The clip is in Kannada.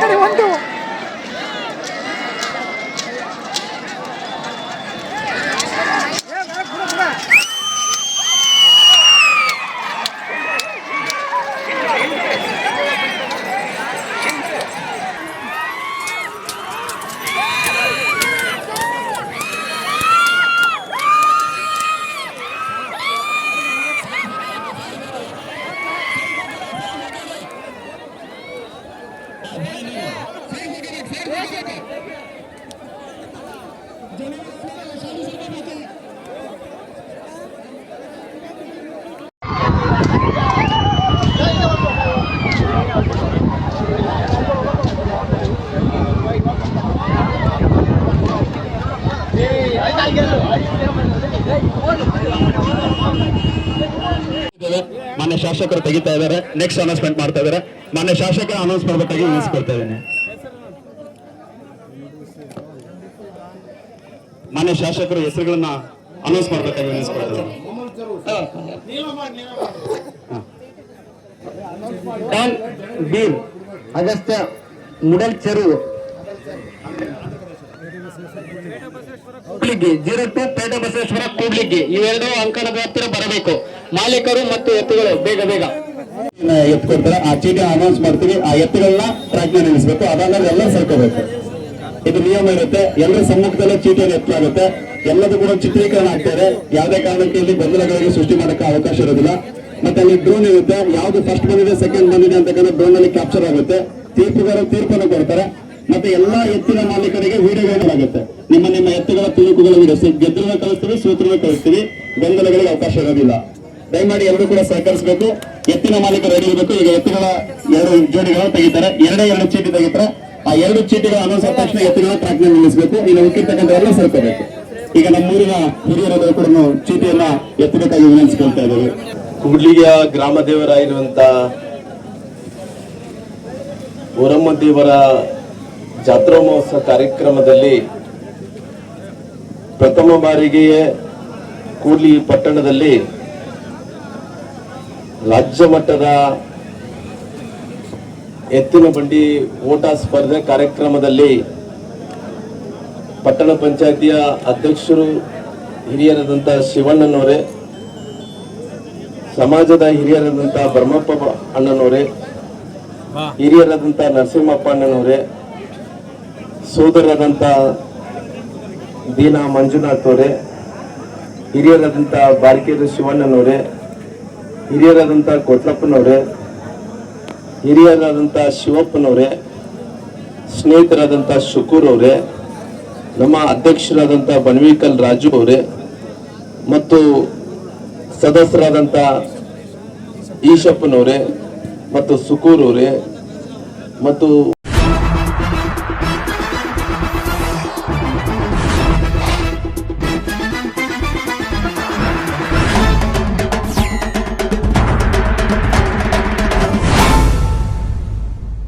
ಕಡೆ ಒಂದು ಇದ್ದೇವೆ. ಮಾನ್ಯ ಶಾಸಕರು ತೆಗಿತಾ ಇದ್ದಾರೆ ನೆಕ್ಸ್ಟ್ ಅನೌನ್ಸ್ಮೆಂಟ್ ಮಾಡ್ತಾ ಇದ್ದಾರೆ ಮಾನ್ಯ ಶಾಸಕರ ಅನೌನ್ಸ್ ಮಾಡಬೇಕಾಗಿ ನಿಲ್ಲಿಸ್ಕೊಳ್ತಾ ಇದ್ದೇನೆ ಮಾನ್ಯ ಶಾಸಕರು ಹೆಸರುಗಳನ್ನ ಅನೌನ್ಸ್ ಮಾಡ್ಬೇಕಾಗಿ ಬೀಮ್ ಅಗಸ್ತ್ಯ ಮುಡಲ್ ಕೂಡ್ಲಿಗಿ ಜೀರೋ ಟು ಪೇಟ ಬಸವೇಶ್ವರ ಕೂಡ್ಲಿಗಿ ಇವೆರಡೂ ಅಂಕಣದ ಹತ್ತಿರ ಬರಬೇಕು. ಮಾಲೀಕರು ಮತ್ತು ಎತ್ತುಗಳು ಬೇಗ ಬೇಗ. ಎತ್ತು ಕೊಡ್ತಾರೆ ಆ ಚೀಟಿ ಅನೌನ್ಸ್ ಮಾಡ್ತೀವಿ. ಆ ಎತ್ತುಗಳನ್ನ ಟ್ರ್ಯಾಕ್ನಲ್ಲಿ ನಿಲ್ಲಿಸಬೇಕು. ಅದಾದ್ಮೇಲೆ ಎಲ್ಲರೂ ಸರ್ಕೋಬೇಕು. ಇದು ನಿಯಮ ಇರುತ್ತೆ. ಎಲ್ಲರ ಸಮ್ಮುಖದಲ್ಲೇ ಚೀಟಿಯನ್ನು ಎತ್ತಲಾಗುತ್ತೆ ಎಲ್ಲದೂ ಕೂಡ ಚಿತ್ರೀಕರಣ ಆಗ್ತಾರೆ ಯಾವುದೇ ಕಾರಣಕ್ಕೆ ಇಲ್ಲಿ ಗೊಂದಲಗಳಿಗೆ ಸೃಷ್ಟಿ ಮಾಡಕ್ಕೆ ಅವಕಾಶ ಇರೋದಿಲ್ಲ. ಮತ್ತೆ ಅಲ್ಲಿ ಡ್ರೋನ್ ಇರುತ್ತೆ. ಯಾವ್ದು ಫಸ್ಟ್ ಬಂದಿದೆ ಸೆಕೆಂಡ್ ಬಂದಿದೆ ಅಂತಕ್ಕಂಥ ಡ್ರೋನ್ ಅಲ್ಲಿ ಕ್ಯಾಪ್ಚರ್ ಆಗುತ್ತೆ. ತೀರ್ಪುಗಾರ ತೀರ್ಪನ್ನು ಕೊಡ್ತಾರೆ. ಮತ್ತೆ ಎಲ್ಲಾ ಎತ್ತಿನ ಮಾಲೀಕರಿಗೆ ವಿಡಿಯೋ ಆಗುತ್ತೆ. ನಿಮ್ಮ ನಿಮ್ಮ ಎತ್ತುಗಳ ತುಣುಕುಗಳ ವಿಡಿಯೋ ಗೆದ್ದಲನ್ನ ಕಳಿಸ್ತೀವಿ ಸೂತ್ರನ ಕಳಿಸ್ತೀವಿ. ಗೊಂದಲಗಳಿಗೆ ಅವಕಾಶ ಇರೋದಿಲ್ಲ. ದಯಮಾಡಿ ಎಲ್ಲರೂ ಕೂಡ ಸಹಕರಿಸಬೇಕು. ಎತ್ತಿನ ಮಾಲೀಕರು ರೆಡಿ ಇರಬೇಕು. ಈಗ ಎತ್ತುಗಳ ಎರಡು ಜೋಡಿಗಳನ್ನು ತೆಗಿತಾರೆ. ಎರಡೇ ಎರಡು ಚೀಟಿ ತೆಗಿತಾರೆ. ಆ ಎರಡು ಚೀಟಿಗಳ ಅನೌನ್ಸ್ ಆದ ತಕ್ಷಣ ಎತ್ತಿನ ನಲ್ಲಿ ನಿಲ್ಲಿಸಬೇಕು. ಇನ್ನು ಉಕ್ಕಿರ್ತಕ್ಕಂಥವರೆಲ್ಲ ಸೇರ್ಕೋಬೇಕು. ಈಗ ನಮ್ಮೂರಿನ ಹಿರಿಯರಾದ ಕೂಡ ಚೀಟಿಯನ್ನ ಎತ್ತಬೇಕಾಗಿ ವಿನಂತಿಸ್ಕೊಳ್ತಾ ಇದ್ದೇವೆ. ಕೂಡ್ಲಿಯ ಗ್ರಾಮ ದೇವರಾಗಿರುವಂತ ಊರಮ್ಮ ದೇವರ ಜಾತ್ರಾ ಮಹೋತ್ಸವ ಕಾರ್ಯಕ್ರಮದಲ್ಲಿ ಪ್ರಥಮ ಬಾರಿಗೆ ಕೂಡ್ಲಿ ಪಟ್ಟಣದಲ್ಲಿ ರಾಜ್ಯ ಮಟ್ಟದ ಎತ್ತಿನ ಬಂಡಿ ಓಟ ಸ್ಪರ್ಧೆ ಕಾರ್ಯಕ್ರಮದಲ್ಲಿ ಪಟ್ಟಣ ಪಂಚಾಯತಿಯ ಅಧ್ಯಕ್ಷರು ಹಿರಿಯರಾದಂಥ ಶಿವಣ್ಣನವರೇ ಸಮಾಜದ ಹಿರಿಯರಾದಂಥ ಬ್ರಹ್ಮಪ್ಪ ಅಣ್ಣನವರೇ ಹಿರಿಯರಾದಂಥ ನರಸಿಂಹಪ್ಪ ಅಣ್ಣನವರೇ ಸೋದರರಾದಂಥ ದೀನಾ ಮಂಜುನಾಥ್ ಅವರೇ ಹಿರಿಯರಾದಂಥ ಬಾರಿಕೇರು ಶಿವಣ್ಣನವರೇ ಹಿರಿಯರಾದಂಥ ಕೊಟ್ಲಪ್ಪನವರೇ ಹಿರಿಯರಾದಂಥ ಶಿವಪ್ಪನವರೇ ಸ್ನೇಹಿತರಾದಂಥ ಶುಕೂರ್ ಅವರೇ ನಮ್ಮ ಅಧ್ಯಕ್ಷರಾದಂಥ ಬನ್ವಿಕಲ್ ರಾಜು ಅವರೇ ಮತ್ತು ಸದಸ್ಯರಾದಂಥ ಈಶಪ್ಪನವರೇ ಮತ್ತು ಸುಕೂರ್ ಅವರೇ ಮತ್ತು